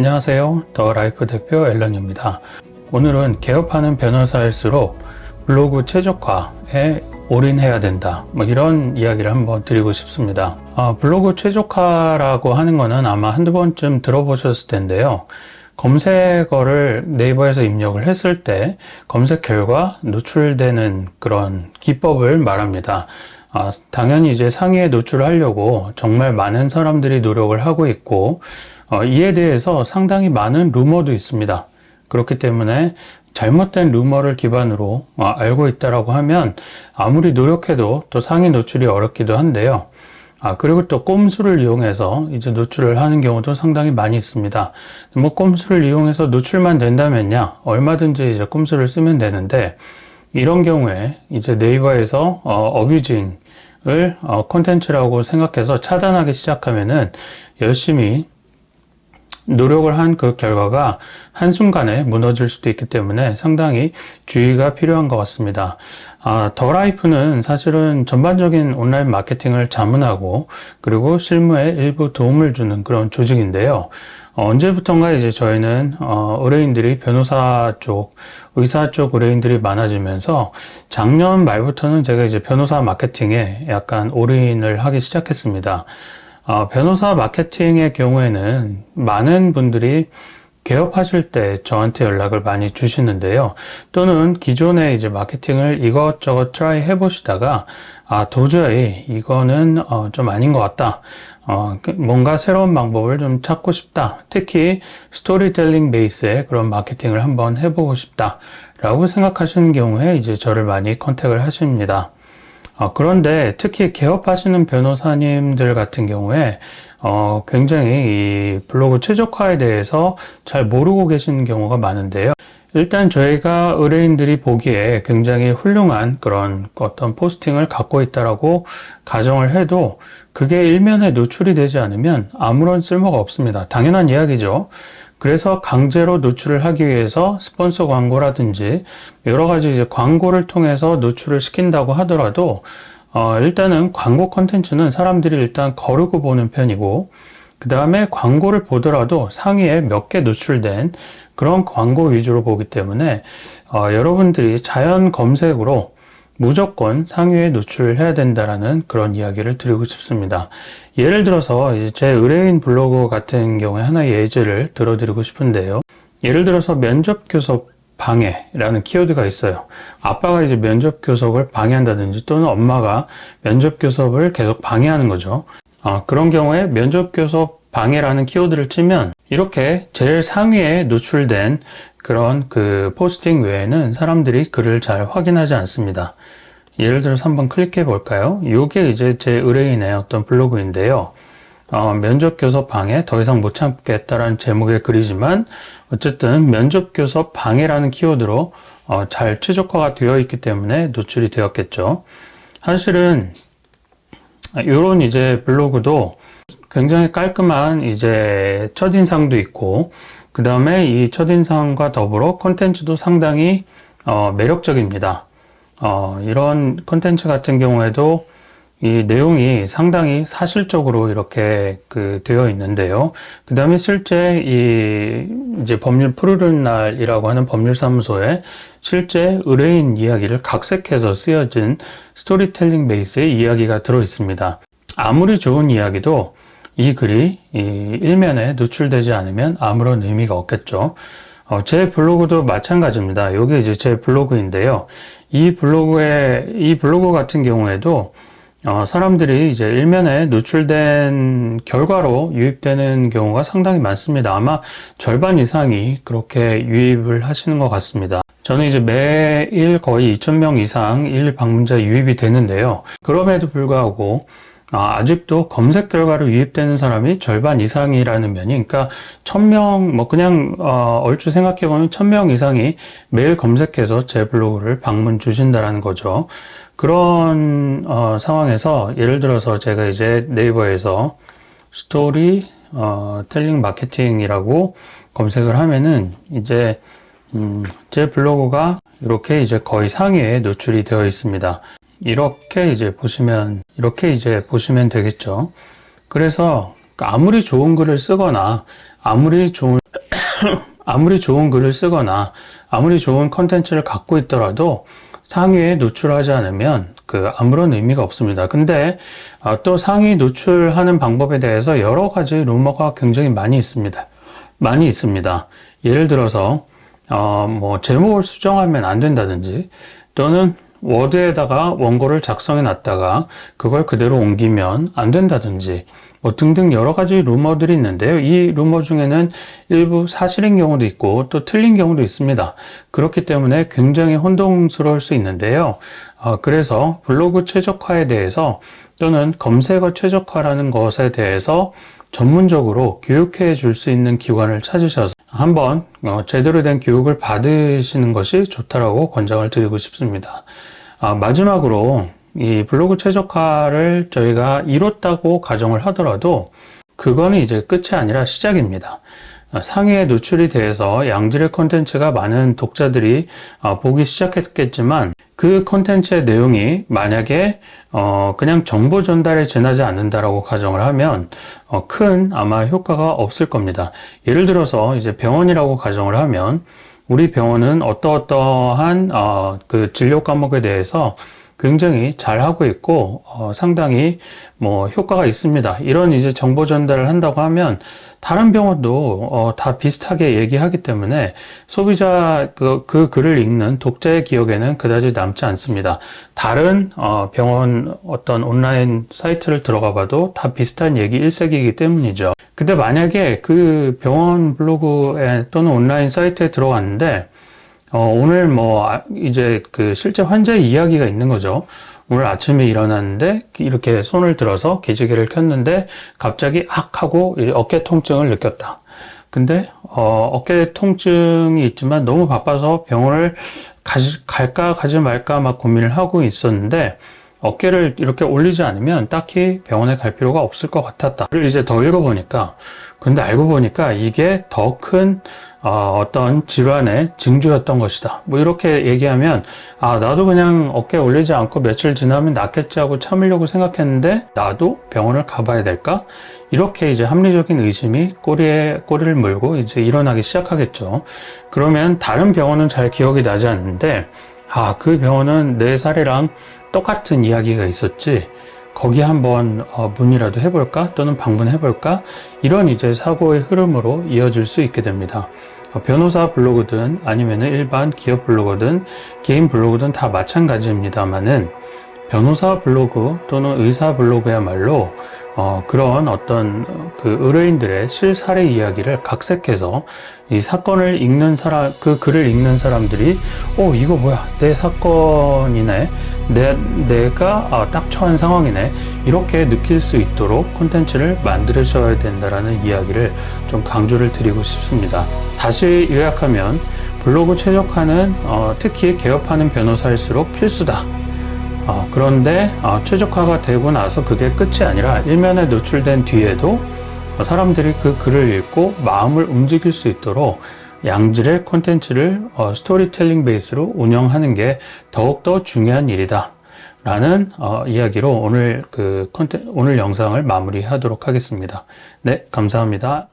안녕하세요. 더 라이프 대표 앨런입니다. 오늘은 개업하는 변호사일수록 블로그 최적화에 올인해야 된다. 뭐 이런 이야기를 한번 드리고 싶습니다. 아, 블로그 최적화라고 하는 거는 아마 한두 번쯤 들어보셨을 텐데요. 검색어를 네이버에서 입력을 했을 때 검색 결과 노출되는 그런 기법을 말합니다. 아, 당연히 이제 상위에 노출하려고 정말 많은 사람들이 노력을 하고 있고, 어, 이에 대해서 상당히 많은 루머도 있습니다. 그렇기 때문에 잘못된 루머를 기반으로 어, 알고 있다라고 하면 아무리 노력해도 또 상위 노출이 어렵기도 한데요. 아, 그리고 또 꼼수를 이용해서 이제 노출을 하는 경우도 상당히 많이 있습니다. 뭐 꼼수를 이용해서 노출만 된다면야 얼마든지 이제 꼼수를 쓰면 되는데 이런 경우에 이제 네이버에서 어, 어뷰징을 어, 콘텐츠라고 생각해서 차단하기 시작하면은 열심히 노력을 한 그 결과가 한순간에 무너질 수도 있기 때문에 상당히 주의가 필요한 것 같습니다. 아, 더 라이프는 사실은 전반적인 온라인 마케팅을 자문하고 그리고 실무에 일부 도움을 주는 그런 조직인데요. 어, 언제부턴가 이제 저희는 어, 의뢰인들이 변호사 쪽, 의사 쪽 의뢰인들이 많아지면서 작년 말부터는 제가 이제 변호사 마케팅에 약간 올인을 하기 시작했습니다. 어, 변호사 마케팅의 경우에는 많은 분들이 개업하실 때 저한테 연락을 많이 주시는데요. 또는 기존에 이제 마케팅을 이것저것 트라이 해보시다가, 아, 도저히 이거는 어, 좀 아닌 것 같다. 어, 그 뭔가 새로운 방법을 좀 찾고 싶다. 특히 스토리텔링 베이스의 그런 마케팅을 한번 해보고 싶다. 라고 생각하시는 경우에 이제 저를 많이 컨택을 하십니다. 어, 그런데 특히 개업하시는 변호사님들 같은 경우에 어, 굉장히 이 블로그 최적화에 대해서 잘 모르고 계시는 경우가 많은데요. 일단 저희가 의뢰인들이 보기에 굉장히 훌륭한 그런 어떤 포스팅을 갖고 있다라고 가정을 해도 그게 일면에 노출이 되지 않으면 아무런 쓸모가 없습니다. 당연한 이야기죠. 그래서 강제로 노출을 하기 위해서 스폰서 광고라든지 여러 가지 이제 광고를 통해서 노출을 시킨다고 하더라도 어, 일단은 광고 컨텐츠는 사람들이 일단 거르고 보는 편이고 그 다음에 광고를 보더라도 상위에 몇 개 노출된 그런 광고 위주로 보기 때문에 어, 여러분들이 자연 검색으로 무조건 상위에 노출해야 된다라는 그런 이야기를 드리고 싶습니다. 예를 들어서 이제 제 의뢰인 블로그 같은 경우에 하나의 예제를 들어드리고 싶은데요. 예를 들어서 면접 교섭 방해라는 키워드가 있어요. 아빠가 이제 면접 교섭을 방해한다든지 또는 엄마가 면접 교섭을 계속 방해하는 거죠. 어, 그런 경우에 면접 교섭 방해라는 키워드를 치면 이렇게 제일 상위에 노출된 그런 그 포스팅 외에는 사람들이 글을 잘 확인하지 않습니다. 예를 들어서 한번 클릭해 볼까요? 이게 이제 제 의뢰인의 어떤 블로그인데요. 어, 면접 교섭 방해 더 이상 못 참겠다라는 제목의 글이지만 어쨌든 면접 교섭 방해라는 키워드로 어, 잘 최적화가 되어 있기 때문에 노출이 되었겠죠. 사실은 이런 이제 블로그도 굉장히 깔끔한 이제 첫인상도 있고 그 다음에 이 첫인상과 더불어 콘텐츠도 상당히 어, 매력적입니다. 어, 이런 콘텐츠 같은 경우에도 이 내용이 상당히 사실적으로 이렇게 그 되어 있는데요. 그 다음에 실제 이 이제 법률 푸르른 날이라고 하는 법률사무소에 실제 의뢰인 이야기를 각색해서 쓰여진 스토리텔링 베이스의 이야기가 들어 있습니다. 아무리 좋은 이야기도 이 글이 이 일면에 노출되지 않으면 아무런 의미가 없겠죠. 어, 제 블로그도 마찬가지입니다. 여기 이제 제 블로그인데요. 이 블로그에, 이 블로그 같은 경우에도 어, 사람들이 이제 일면에 노출된 결과로 유입되는 경우가 상당히 많습니다. 아마 절반 이상이 그렇게 유입을 하시는 것 같습니다. 저는 이제 매일 거의 2,000명 이상 일 방문자 유입이 되는데요. 그럼에도 불구하고 아, 직도 검색 결과로 유입되는 사람이 절반 이상이라는 면이, 그러니까 천명 뭐 그냥 어, 얼추 생각해 보면 천 명 이상이 매일 검색해서 제 블로그를 방문 주신다라는 거죠. 그런 어, 상황에서 예를 들어서 제가 이제 네이버에서 스토리 어, 텔링 마케팅이라고 검색을 하면은 이제 음, 제 블로그가 이렇게 이제 거의 상위에 노출이 되어 있습니다. 이렇게 이제 보시면 이렇게 이제 보시면 되겠죠. 그래서 아무리 좋은 글을 쓰거나 아무리 좋은 아무리 좋은 글을 쓰거나 아무리 좋은 컨텐츠를 갖고 있더라도 상위에 노출하지 않으면 그 아무런 의미가 없습니다. 근데 아, 또 상위 노출하는 방법에 대해서 여러 가지 루머가 굉장히 많이 있습니다. 많이 있습니다. 예를 들어서 어, 뭐 제목을 수정하면 안 된다든지 또는 워드에다가 원고를 작성해 놨다가 그걸 그대로 옮기면 안 된다든지 뭐 등등 여러 가지 루머들이 있는데요. 이 루머 중에는 일부 사실인 경우도 있고 또 틀린 경우도 있습니다. 그렇기 때문에 굉장히 혼동스러울 수 있는데요. 어, 그래서 블로그 최적화에 대해서 또는 검색어 최적화라는 것에 대해서 전문적으로 교육해 줄 수 있는 기관을 찾으셔서 한번 어, 제대로 된 교육을 받으시는 것이 좋다라고 권장을 드리고 싶습니다. 아, 마지막으로 이 블로그 최적화를 저희가 이뤘다고 가정을 하더라도 그거는 이제 끝이 아니라 시작입니다. 어, 상위에 노출이 돼서 양질의 콘텐츠가 많은 독자들이 어, 보기 시작했겠지만 그 콘텐츠의 내용이 만약에 어, 그냥 정보 전달에 지나지 않는다라고 가정을 하면 큰 아마 효과가 없을 겁니다. 예를 들어서 이제 병원이라고 가정을 하면 우리 병원은 어떠어떠한 그 진료 과목에 대해서 굉장히 잘 하고 있고 어, 상당히 뭐 효과가 있습니다. 이런 이제 정보 전달을 한다고 하면 다른 병원도 어, 다 비슷하게 얘기하기 때문에 소비자 그, 그 글을 읽는 독자의 기억에는 그다지 남지 않습니다. 다른 어, 병원 어떤 온라인 사이트를 들어가 봐도 다 비슷한 얘기 일색이기 때문이죠. 근데 만약에 그 병원 블로그에 또는 온라인 사이트에 들어갔는데 어, 오늘 뭐, 아, 이제 그 실제 환자의 이야기가 있는 거죠. 오늘 아침에 일어났는데 이렇게 손을 들어서 기지개를 켰는데 갑자기 악 하고 어깨 통증을 느꼈다. 근데 어, 어깨 통증이 있지만 너무 바빠서 병원을 가지, 갈까 가지 말까 막 고민을 하고 있었는데 어깨를 이렇게 올리지 않으면 딱히 병원에 갈 필요가 없을 것 같았다. 그걸 이제 더 읽어보니까 근데 알고 보니까 이게 더큰 어, 떤 질환의 징조였던 것이다. 뭐 이렇게 얘기하면 아 나도 그냥 어깨 올리지 않고 며칠 지나면 낫겠지 하고 참으려고 생각했는데 나도 병원을 가봐야 될까? 이렇게 이제 합리적인 의심이 꼬리에 꼬리를 물고 이제 일어나기 시작하겠죠. 그러면 다른 병원은 잘 기억이 나지 않는데 아 그 병원은 내 사례랑 똑같은 이야기가 있었지. 거기 한번 어, 문의라도 해볼까 또는 방문해볼까 이런 이제 사고의 흐름으로 이어질 수 있게 됩니다. 어, 변호사 블로그든 아니면 일반 기업 블로그든 개인 블로그든 다 마찬가지입니다만은 변호사 블로그 또는 의사 블로그야말로 어, 그런 어떤 그 의뢰인들의 실사례 이야기를 각색해서 이 사건을 읽는 사람, 그 글을 읽는 사람들이, 오, 이거 뭐야, 내 사건이네, 내, 내가 아, 딱 처한 상황이네, 이렇게 느낄 수 있도록 콘텐츠를 만들어줘야 된다라는 이야기를 좀 강조를 드리고 싶습니다. 다시 요약하면, 블로그 최적화는 어, 특히 개업하는 변호사일수록 필수다. 어, 그런데 어, 최적화가 되고 나서 그게 끝이 아니라 일면에 노출된 뒤에도 사람들이 그 글을 읽고 마음을 움직일 수 있도록 양질의 콘텐츠를 어, 스토리텔링 베이스로 운영하는 게 더욱더 중요한 일이다. 라는 어, 이야기로 오늘 그 컨텐 오늘 영상을 마무리하도록 하겠습니다. 네, 감사합니다.